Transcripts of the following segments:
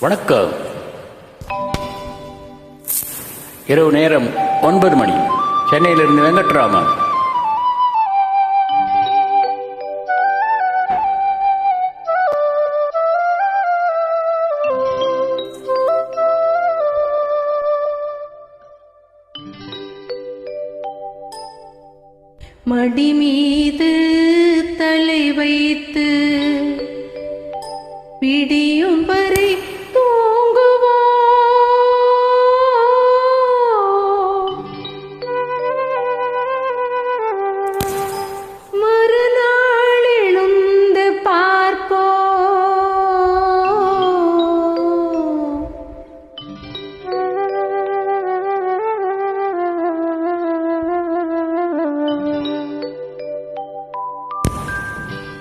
வணக்கம். இரவு நேரம் ஒன்பது மணி. சென்னையிலிருந்து வெங்கட்ராமன். மடி மீது தலை வைத்து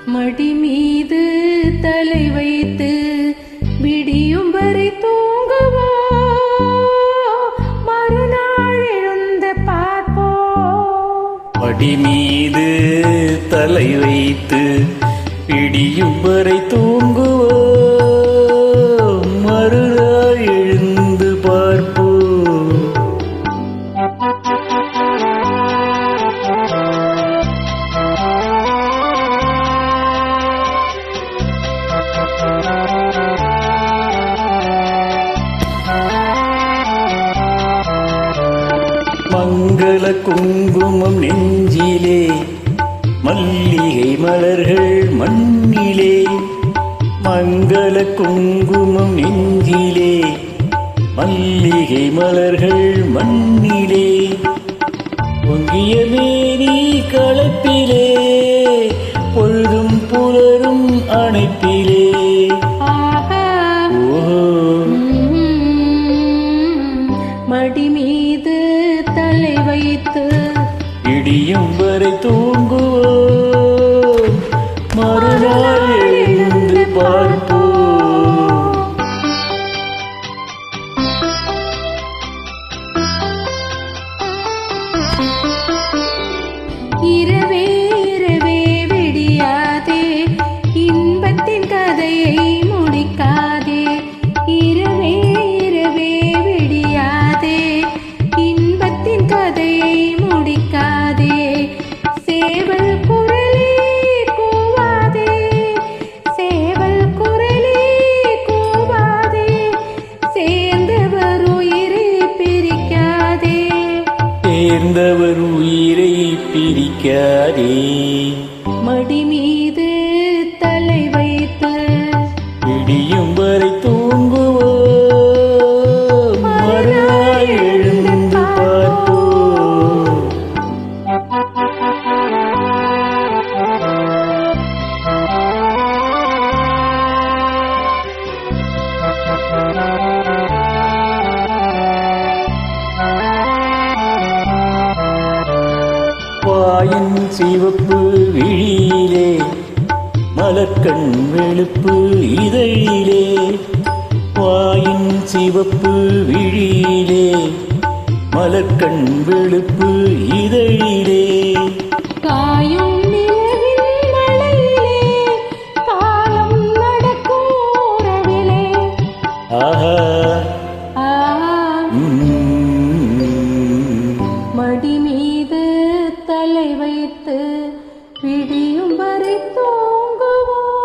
மடி மீது தலை வைத்து விடியும் வரை தூங்குவோ? மறுநாள் எழுந்து பார்ப்போ? மடி மீது தலை வைத்து விடியும் வரை தூங்குவோ? மங்கள குங்குமம் நெஞ்சிலே மல்லிகை மலர்கள் மண்ணிலே மங்கள குங்குமம் நெஞ்சிலே மல்லிகை மலர்கள் மண்ணிலே. பொங்கிய மேரி களத்திலே இடியும் வரை தூங்குவோம். மறுநாள் எழுந்து பார்ப்போம். இரவே பிரிக்காதே மடி மீது தலை வைத்து இடியும் வரை வாயின் சிவப்பு விழியிலே மலர்கண் வெளுப்பு இதழிலே வாயின் சிவப்பு விழியிலே மலர்கண் வெளுப்பு இதழிலே. காயும் ஆஹா பிடித்து பிடியும் வரை தூங்குவோம்.